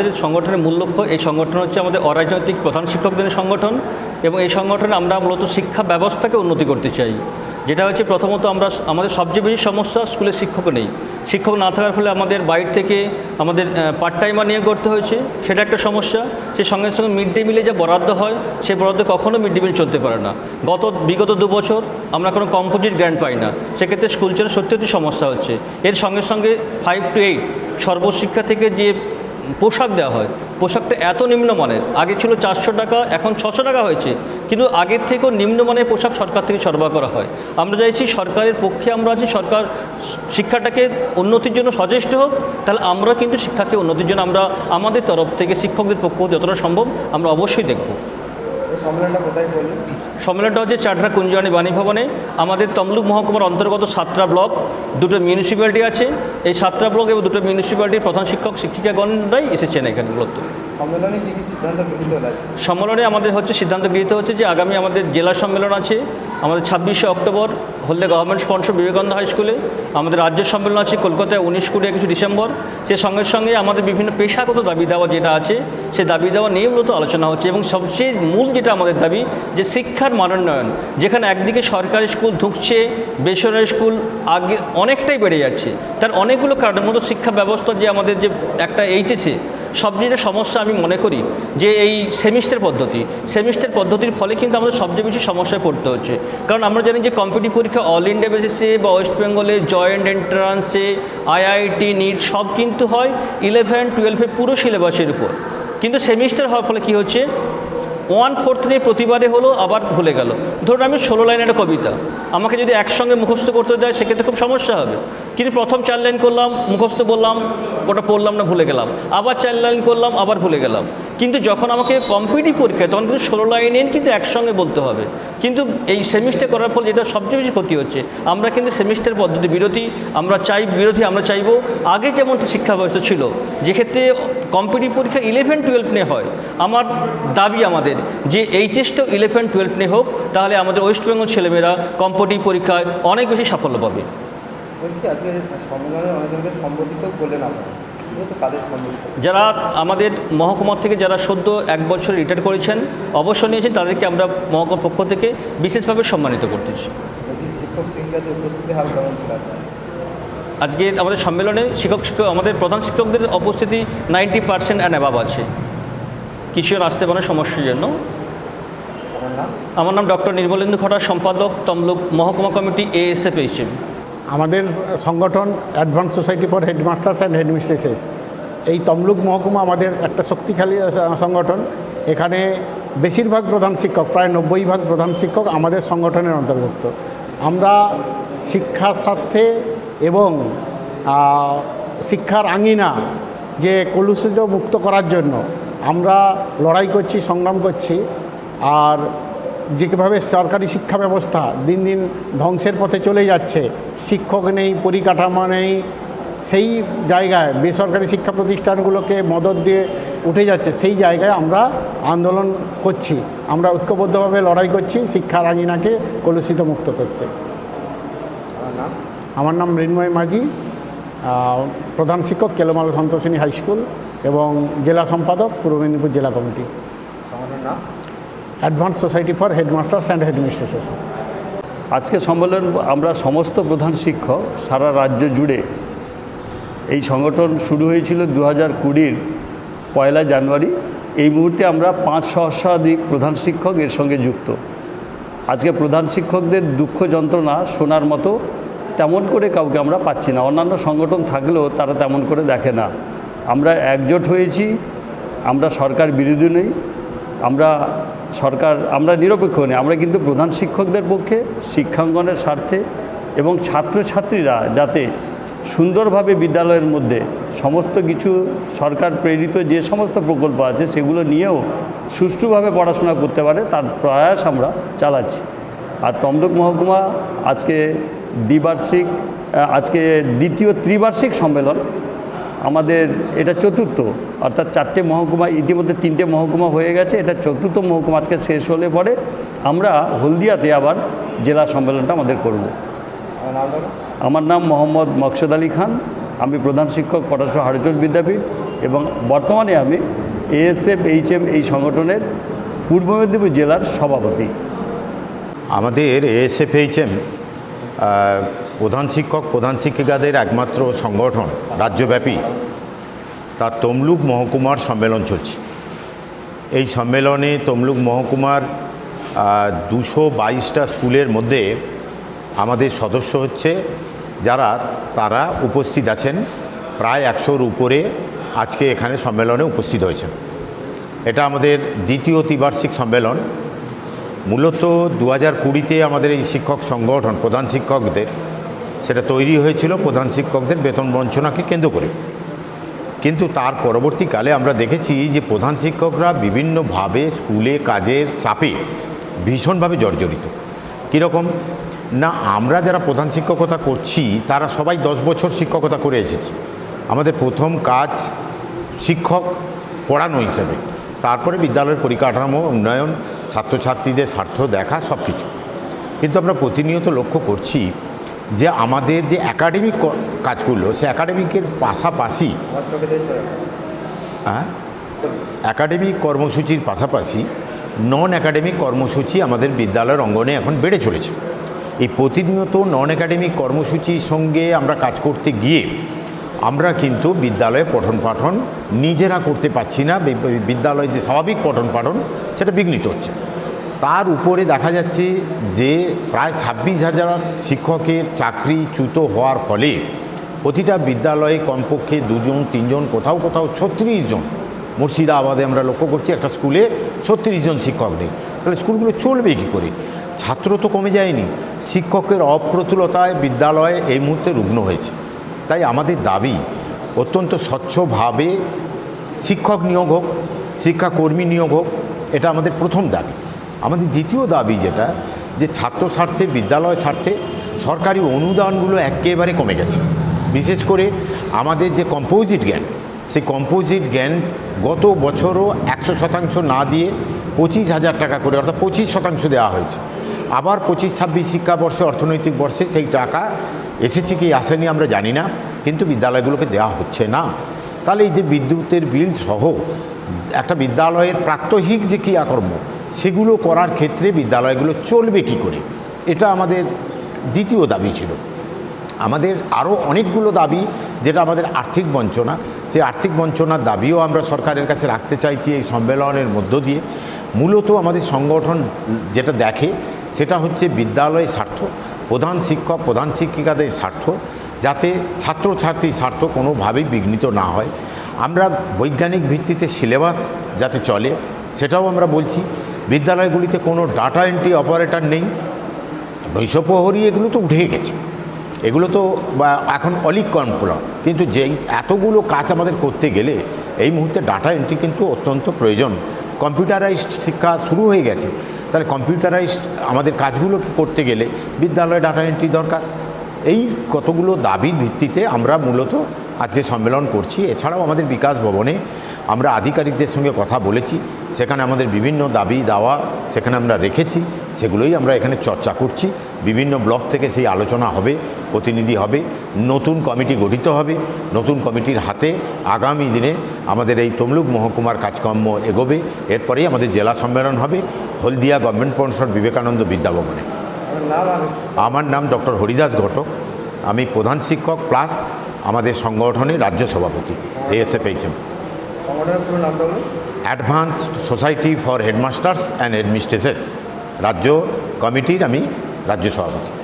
আমাদের সংগঠনের মূল লক্ষ্য, এই সংগঠন হচ্ছে আমাদের অরাজনৈতিক প্রধান শিক্ষকদের সংগঠন এবং এই সংগঠনে আমরা মূলত শিক্ষা ব্যবস্থাকে উন্নতি করতে চাই। যেটা হচ্ছে প্রথমত আমরা আমাদের সবচেয়ে বেশি সমস্যা স্কুলে শিক্ষক নেই। শিক্ষক না থাকার ফলে আমাদের বাইরে থেকে আমাদের পার্ট টাইমার নিয়ে করতে হয়েছে, সেটা একটা সমস্যা। সে সঙ্গে সঙ্গে মিড ডে মিলে যে বরাদ্দ হয় সেই বরাদ্দ কখনো মিড ডে মিল চলতে পারে না। গত, বিগত দু বছর আমরা কোনো কম্পোজিট গ্র্যান্ড পাই না। সেক্ষেত্রে স্কুল চলে সত্যি সমস্যা হচ্ছে। এর সঙ্গে সঙ্গে ফাইভ টু এইট সর্বশিক্ষা থেকে যে পোশাক দেওয়া হয়। পোশাকটা এত নিম্নমানের আগে ছিল চারশো টাকা, এখন ছশো টাকা হয়েছে। কিন্তু আগের থেকেও নিম্নমানের পোশাক সরকার থেকে সরবরাহ করা হয়। আমরা চাইছি সরকারের পক্ষে আমরা আছি, সরকার শিক্ষাটাকে উন্নতির জন্য সচেষ্ট হোক। তাহলে আমরা কিন্তু শিক্ষাকে উন্নতির জন্য আমরা আমাদের তরফ থেকে শিক্ষকদের পক্ষ যতটা সম্ভব আমরা অবশ্যই দেখব। সম্মেলনটা কোথায় করলেন সম্মেলনটা হচ্ছে চাটরা কুঞ্জানি বাণী ভবনে। আমাদের তমলুক মহকুমার অন্তর্গত সাতটা ব্লক। দুটো মিউনিসিপ্যালিটি আছে। এই সাতটা ব্লক এবং দুটো মিউনিসিপ্যালিটির প্রধান শিক্ষক, শিক্ষিকাগণরাই এসেছেন এখানে মূলত সম্মেলনে আমাদের হচ্ছে সিদ্ধান্ত গৃহীত হচ্ছে যে আগামী আমাদের জেলা সম্মেলন আছে, আমাদের ছাব্বিশে অক্টোবর, হলদে গভর্নমেন্ট স্পন্সর বিবেকানন্দ হাই স্কুলে আমাদের রাজ্য সম্মেলন আছে কলকাতায় উনিশ, কুড়ি, একুশে ডিসেম্বর। সে সঙ্গে সঙ্গে আমাদের বিভিন্ন পেশাগত দাবি দেওয়া যেটা আছে, সে দাবি দেওয়া নিয়ে মূলত আলোচনা হচ্ছে এবং সবচেয়ে মূল যেটা আমাদের দাবি যে শিক্ষার মানোন্নয়ন, যেখানে একদিকে সরকারি স্কুল ধুঁকছে বেসরকারি স্কুল আগে অনেকটাই বেড়ে যাচ্ছে। তার অনেকগুলো কারণ মতো শিক্ষা ব্যবস্থা যে আমাদের যে একটা এইচেছে সবচেয়ে সমস্যা আমি মনে করি, যে এই সেমিস্টার পদ্ধতি, সেমিস্টার পদ্ধতির ফলে কিন্তু আমাদের সবচেয়ে বেশি সমস্যায় পড়তে হচ্ছে। কারণ আমরা জানি যে কম্পিটিভ পরীক্ষা অল ইন্ডিয়া বেসিসে বা ওয়েস্ট বেঙ্গলে জয়েন্ট এন্ট্রান্সে আইআইটি নিট সব কিন্তু হয় ইলেভেন টুয়েলভে পুরো সিলেবাসের উপর। কিন্তু সেমিস্টার হওয়ার ফলে কী হচ্ছে? ওয়ান ফোর্থ নিয়ে প্রতিবারে হলো, আবার ভুলে গেল। ধরুন আমি ষোলো লাইনের একটা কবিতা। আমাকে যদি একসঙ্গে মুখস্থ করতে দেয়, সেক্ষেত্রে খুব সমস্যা হবে। কিন্তু প্রথম চার লাইন করলাম, মুখস্থ বললাম, ওটা পড়লাম না, ভুলে গেলাম। আবার চার লাইন করলাম, আবার ভুলে গেলাম। কিন্তু যখন আমাকে কম্পিটিভ পরীক্ষায় তখন কিন্তু ষোলো লাইন কিন্তু একসঙ্গে বলতে হবে। কিন্তু এই সেমিস্টার করার ফলে যেটা সবচেয়ে বেশি ক্ষতি হচ্ছে, আমরা কিন্তু সেমিস্টার পদ্ধতি, বিরতি, আমরা চাই বিরোধী আমরা চাইব। আগে যেমন শিক্ষা ব্যবস্থা ছিল, যেক্ষেত্রে কম্পিটিভ পরীক্ষা ইলেভেন টুয়েলভ নিয়ে হয়, আমার দাবি আমাদের। যে এইচএসটাও ইলেভেন টুয়েলভ নিয়ে হোক তাহলে আমাদের ওয়েস্ট বেঙ্গল ছেলেমেয়েরা কম্পিটিভ পরীক্ষায় অনেক বেশি সাফল্য পাবে। বলছি আজকে সম্মেলনে অনেকজনকে সম্বোধিত করলেন আপনারা। মূলত কাদের সম্বোধিত? যারা আমাদের মহকুমার থেকে যারা সদ্য এক বছর রিটায়ার করেছেন অবসর নিয়েছেন তাদেরকে আমরা মহকুমার পক্ষ থেকে বিশেষভাবে সম্মানিত করতেছি আজকে? আমাদের সম্মেলনে শিক্ষক শিক্ষক আমাদের প্রধান শিক্ষকদের উপস্থিতি নাইনটি পার্সেন্ট অ্যান্ড অ্যাবাব আছে। কিছুজন আসতে পারে সমস্যার জন্য। আমার নাম ডক্টর নির্মলেন্দু খটা সম্পাদক তমলুক মহকুমা কমিটি এএসএফ এইচএম। আমাদের সংগঠন advance society for headmasters and headmistresses. এই তমলুক মহকুমা আমাদের একটা শক্তিশালী সংগঠন। এখানে বেশিরভাগ প্রধান শিক্ষক, প্রায় নব্বই ভাগ প্রধান শিক্ষক আমাদের সংগঠনের অন্তর্ভুক্ত। আমরা শিক্ষার স্বার্থে এবং শিক্ষার আঙিনা যে কলুষিত মুক্ত করার জন্য আমরা লড়াই করছি সংগ্রাম করছি আর যেভাবে সরকারি শিক্ষা ব্যবস্থা দিন দিন ধ্বংসের পথে চলে যাচ্ছে শিক্ষক নেই পরিকাঠামো নেই সেই জায়গায় বেসরকারি শিক্ষা প্রতিষ্ঠানগুলোকে মদত দিয়ে উঠে যাচ্ছে সেই জায়গায় আমরা আন্দোলন করছি। আমরা ঐক্যবদ্ধভাবে লড়াই করছি শিক্ষার আঙিনাকে কলুষিত মুক্ত করতে। আমার নাম মৃন্ময় মাঝি। প্রধান শিক্ষক কেলোমাল সন্তোষিনী হাই স্কুল এবং জেলা সম্পাদক পূর্ব মেদিনীপুর জেলা committee. Advance society for headmasters and headmistresses আজকে সম্মেলন আমরা সমস্ত প্রধান শিক্ষক সারা রাজ্য জুড়ে এই সংগঠন শুরু হয়েছিল দু হাজার কুড়ির পয়লা জানুয়ারি। এই মুহূর্তে আমরা পাঁচ সহস্রাধিক প্রধান শিক্ষক এর সঙ্গে যুক্ত। আজকে প্রধান শিক্ষকদের দুঃখ যন্ত্রণা শোনার মতো তেমন করে কাউকে আমরা পাচ্ছি না। অন্যান্য সংগঠন থাকলেও তারা তেমন করে দেখে না। আমরা একজোট হয়েছি, আমরা সরকার বিরোধী নেই, আমরা সরকার, আমরা নিরপেক্ষ নেই, আমরা কিন্তু প্রধান শিক্ষকদের পক্ষে, শিক্ষাঙ্গনের স্বার্থে এবং ছাত্রছাত্রীরা যাতে সুন্দরভাবে বিদ্যালয়ের মধ্যে সমস্ত কিছু সরকার প্রেরিত যে সমস্ত প্রকল্প আছে সেগুলো নিয়েও সুষ্ঠুভাবে পড়াশোনা করতে পারে, তার প্রয়াস আমরা চালাচ্ছি। আর তমলুক মহকুমা আজকে দ্বিবার্ষিক আজকে দ্বিতীয় ত্রিবার্ষিক সম্মেলন। আমাদের এটা চতুর্থ অর্থাৎ চারটে মহকুমা ইতিমধ্যে তিনটে মহকুমা হয়ে গেছে। এটা চতুর্থ মহকুমা আজকে শেষ হলে পরে আমরা হলদিয়াতে আবার জেলা সম্মেলনটা আমাদের করব। আমার নাম মোহাম্মদ মকসদ আলী খান। আমি প্রধান শিক্ষক পটাশা হরিচন্দ বিদ্যাপীঠ এবং বর্তমানে আমি এএসএফ এইচএম এই সংগঠনের পূর্ব মেদিনীপুর জেলার সভাপতি। আমাদের এএসএফএইচএম প্রধান শিক্ষক, প্রধান শিক্ষিকাদের একমাত্র সংগঠন, রাজ্যব্যাপী। তার তমলুক মহকুমার সম্মেলন চলছে। এই সম্মেলনে তমলুক মহকুমার দুশো বাইশটা স্কুলের মধ্যে আমাদের সদস্য হচ্ছে, যারা, তারা উপস্থিত আছেন। প্রায় একশোর উপরে আজকে এখানে সম্মেলনে উপস্থিত হয়েছেন। এটা আমাদের দ্বিতীয় ত্রিবার্ষিক সম্মেলন। মূলত দু হাজার কুড়িতে আমাদের এই শিক্ষক সংগঠন, প্রধান শিক্ষকদের, সেটা তৈরি হয়েছিল, প্রধান শিক্ষকদের বেতন বঞ্চনাকে কেন্দ্র করে। কিন্তু তার পরবর্তীকালে আমরা দেখেছি যে প্রধান শিক্ষকরা বিভিন্নভাবে স্কুলে কাজের চাপে ভীষণভাবে জর্জরিত। কীরকম? না, আমরা যারা প্রধান শিক্ষকতা করছি, তারা সবাই দশ বছর শিক্ষকতা করে এসেছি। আমাদের প্রথম কাজ শিক্ষক পড়ানো হিসাবে। তারপরে বিদ্যালয়ের পরিকাঠামো, উন্নয়ন ছাত্রছাত্রীদের স্বার্থ দেখা সব কিছু কিন্তু আমরা প্রতিনিয়ত লক্ষ্য করছি যে আমাদের যে একাডেমিক কাজগুলো, সে একাডেমিকের পাশাপাশি। হ্যাঁ একাডেমিক কর্মসূচির পাশাপাশি নন একাডেমিক কর্মসূচি আমাদের বিদ্যালয়ের অঙ্গনে এখন বেড়ে চলেছে এই প্রতিনিয়ত নন একাডেমিক কর্মসূচির সঙ্গে আমরা কাজ করতে গিয়ে আমরা কিন্তু বিদ্যালয়ে পঠন পাঠন নিজেরা করতে পারছি না। বিদ্যালয়ে যে স্বাভাবিক পঠন পাঠন, সেটা বিঘ্নিত হচ্ছে। তার উপরে দেখা যাচ্ছে যে প্রায় ছাব্বিশ হাজার শিক্ষকের চাকরিচ্যুত হওয়ার ফলে প্রতিটা বিদ্যালয়ে কমপক্ষে দুজন, তিনজন, কোথাও কোথাও ছত্রিশ জন, মুর্শিদাবাদে আমরা লক্ষ্য করছি একটা স্কুলে ছত্রিশ জন শিক্ষক নেই তাহলে স্কুলগুলো চলবে কী করে? ছাত্র তো কমে যায়নি। শিক্ষকের অপ্রতুলতায় বিদ্যালয়ে এই মুহূর্তে রুগ্ন হয়েছে। তাই আমাদের দাবি অত্যন্ত স্বচ্ছভাবে শিক্ষক নিয়োগ হোক, শিক্ষাকর্মী নিয়োগ হোক, এটা আমাদের প্রথম দাবি। আমাদের দ্বিতীয় দাবি যেটা, যে ছাত্র স্বার্থে, বিদ্যালয় স্বার্থে সরকারি অনুদানগুলো একেবারে কমে গেছে। বিশেষ করে আমাদের যে কম্পোজিট জ্ঞান সেই কম্পোজিট জ্ঞান গত বছরও একশো শতাংশ না দিয়ে পঁচিশ হাজার টাকা করে, অর্থাৎ পঁচিশ শতাংশ দেওয়া হয়েছে। আবার পঁচিশ, ছাব্বিশ শিক্ষাবর্ষে, অর্থনৈতিক বর্ষে সেই টাকা এসেছে কি আসেনি আমরা জানি না, কিন্তু বিদ্যালয়গুলোকে দেওয়া হচ্ছে না। তাহলে এই যে বিদ্যুতের বিল সহ একটা বিদ্যালয়ের প্রাত্যহিক যে ক্রিয়াকর্ম, সেগুলো করার ক্ষেত্রে বিদ্যালয়গুলো চলবে কি করে? এটা আমাদের দ্বিতীয় দাবি ছিল। আমাদের আরও অনেকগুলো দাবি, যেটা আমাদের আর্থিক বঞ্চনা সেই আর্থিক বঞ্চনার দাবিও আমরা সরকারের কাছে রাখতে চাইছি এই সম্মেলনের মধ্য দিয়ে। মূলত আমাদের সংগঠন যেটা দেখে, সেটা হচ্ছে বিদ্যালয়ের স্বার্থ, প্রধান শিক্ষক, প্রধান শিক্ষিকাদের স্বার্থ, যাতে ছাত্রছাত্রীর স্বার্থ কোনোভাবেই বিঘ্নিত না হয়। আমরা বৈজ্ঞানিক ভিত্তিতে সিলেবাস যাতে চলে, সেটাও আমরা বলছি। বিদ্যালয়গুলিতে কোনো ডাটা এন্ট্রি অপারেটর নেই। নৈশপ্রহরী এগুলো তো উঠে গেছে। এগুলো তো বা এখন অলিক কনপ্ল কিন্তু যেই এতগুলো কাজ আমাদের করতে গেলে এই মুহূর্তে ডাটা এন্ট্রি কিন্তু অত্যন্ত প্রয়োজন। কম্পিউটারাইজড শিক্ষা শুরু হয়ে গেছে। তাহলে কম্পিউটারাইজড আমাদের কাজগুলো করতে গেলে বিদ্যালয়ে ডাটা এন্ট্রি দরকার। এই কতগুলো দাবির ভিত্তিতে আমরা মূলত আজকে সম্মেলন করছি। এছাড়াও আমাদের বিকাশ ভবনে আমরা আধিকারিকদের সঙ্গে কথা বলেছি। সেখানে আমাদের বিভিন্ন দাবি, দাওয়া সেখানে আমরা রেখেছি, সেগুলোই আমরা এখানে চর্চা করছি। বিভিন্ন ব্লক থেকে সেই আলোচনা হবে, প্রতিনিধি হবে, নতুন কমিটি গঠিত হবে, নতুন কমিটির হাতে আগামী দিনে আমাদের এই তমলুক মহকুমার কাজকর্ম এগোবে। এরপরেই আমাদের জেলা সম্মেলন হবে, হলদিয়া গভর্নমেন্ট পরিষদ বিবেকানন্দ বিদ্যাভবনে। আমার নাম ডক্টর হরিদাস ঘটক, আমি প্রধান শিক্ষক প্লাস আমাদের সংগঠনের রাজ্য সভাপতি নামটা বলুন advanced society for headmasters and headmistresses রাজ্য কমিটির আমি রাজ্য সভাপতি।